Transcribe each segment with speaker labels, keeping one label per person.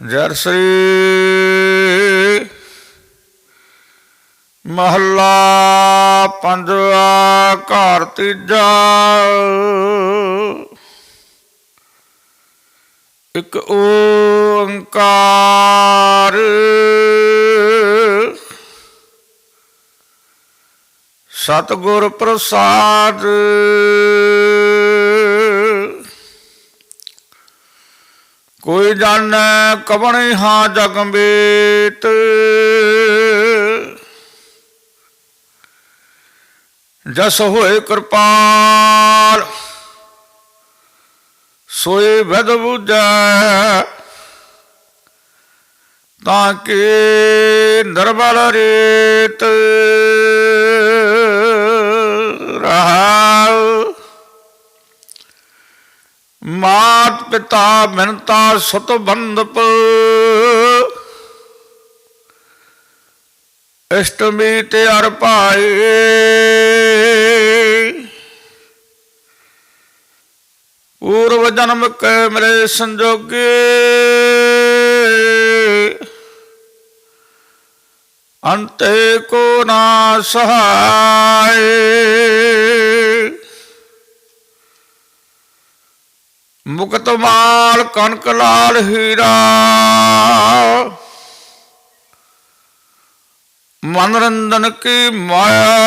Speaker 1: ਜਰ ਸ੍ਰੀ ਮਹੱਲਾ ਪੰਜਵਾ ਘਰ ਤੀਜਾ। ਇੱਕ ਓੰਕਾਰ ਸਤਿਗੁਰ ਪ੍ਰਸਾਦ ਕੋਈ ਜਾਣੈ ਕਵਣੇ ਹਾਂ ਜਗ ਜਸ ਹੋਏ ਕਿਰਪਾਲ, ਸੋਏ ਵਦ ਬੁਝੈ, ਤਾਂ ਕਿ ਨਰਬਲ ਰੇਤ ਰਹਾਉ ਮਾਤ ਪਿਤਾ ਮਿਨਤਾ ਸੁਤ ਬੰਦਪ ਇਸ਼ਟਮੀ ਤੇ ਅਰ ਭਾਏ ਪੂਰਵ ਜਨਮ ਕੈ ਮੇਰੇ ਸੰਜੋਗੇ। ਅੰਤੇ ਕੋ ਨਾ ਸਹਾਏ ਮੁਕਤ ਮਾਲ ਕਨਕ ਲਾਲ ਹੀਰਾ। ਮਨਰੰਜਨ ਕੀ ਮਾਇਆ।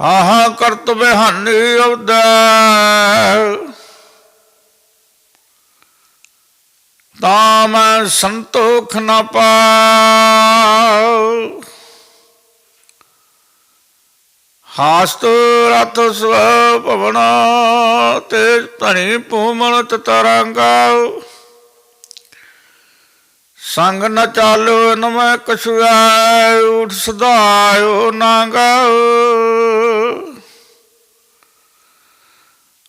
Speaker 1: ਆਹਾ ਕਰਤ ਬਿਹਾਨੀ ਉਦੈ ਤਾਂ ਮੈਂ ਸੰਤੋਖ ਨ ਪਾਉ। ਹਾਸਤ ਰਤ ਸਵ ਭਵਨ, ਤੇ ਧਣੀ ਪੂਮਲ ਤਰੰਗਾ। ਸੰਗ ਨ ਚਾਲੋ ਨ ਮੈਂ ਕਛੁਆ ਉਠ ਸਦਾਇਓ ਨਾਗਾ।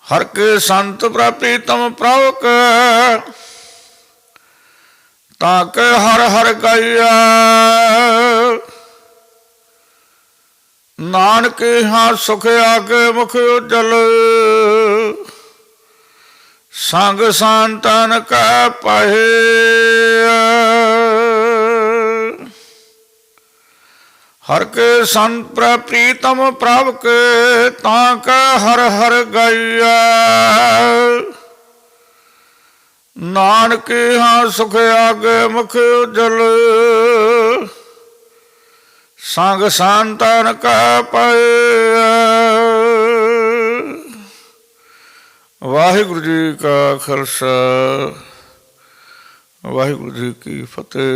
Speaker 1: ਹਰ ਕੇ ਸੰਤ ਪ੍ਰਾਪੀ ਤਮ ਪ੍ਰਭ ਤਾਂ ਕਿ ਹਰ ਹਰ ਗਾਇਆ ਨਾਨਕ ਹਾਂ ਸੁਖ ਆਗੇ ਮੁਖ ਉਜਲ। ਸੰਗ ਸੰਤਨ ਕਾ ਪਾਏ ਹਰ ਕੇ ਸੰਤ ਪ੍ਰ ਪ੍ਰੀਤਮ ਪ੍ਰਭ ਕੇ ਤਾਂ ਕਾ ਹਰ ਹਰ ਗਾਇਆ ਨਾਨਕ ਹਾਂ ਸੁਖ ਆਗੇ ਮੁਖ ਉਜਲ। ਸੰਗ ਸੰਤਨ ਕਾ ਪਏ ਵਾਹਿਗੁਰੂ ਜੀ ਕਾ ਖਾਲਸਾ ਵਾਹਿਗੁਰੂ ਜੀ ਕੀ ਫਤਿਹ।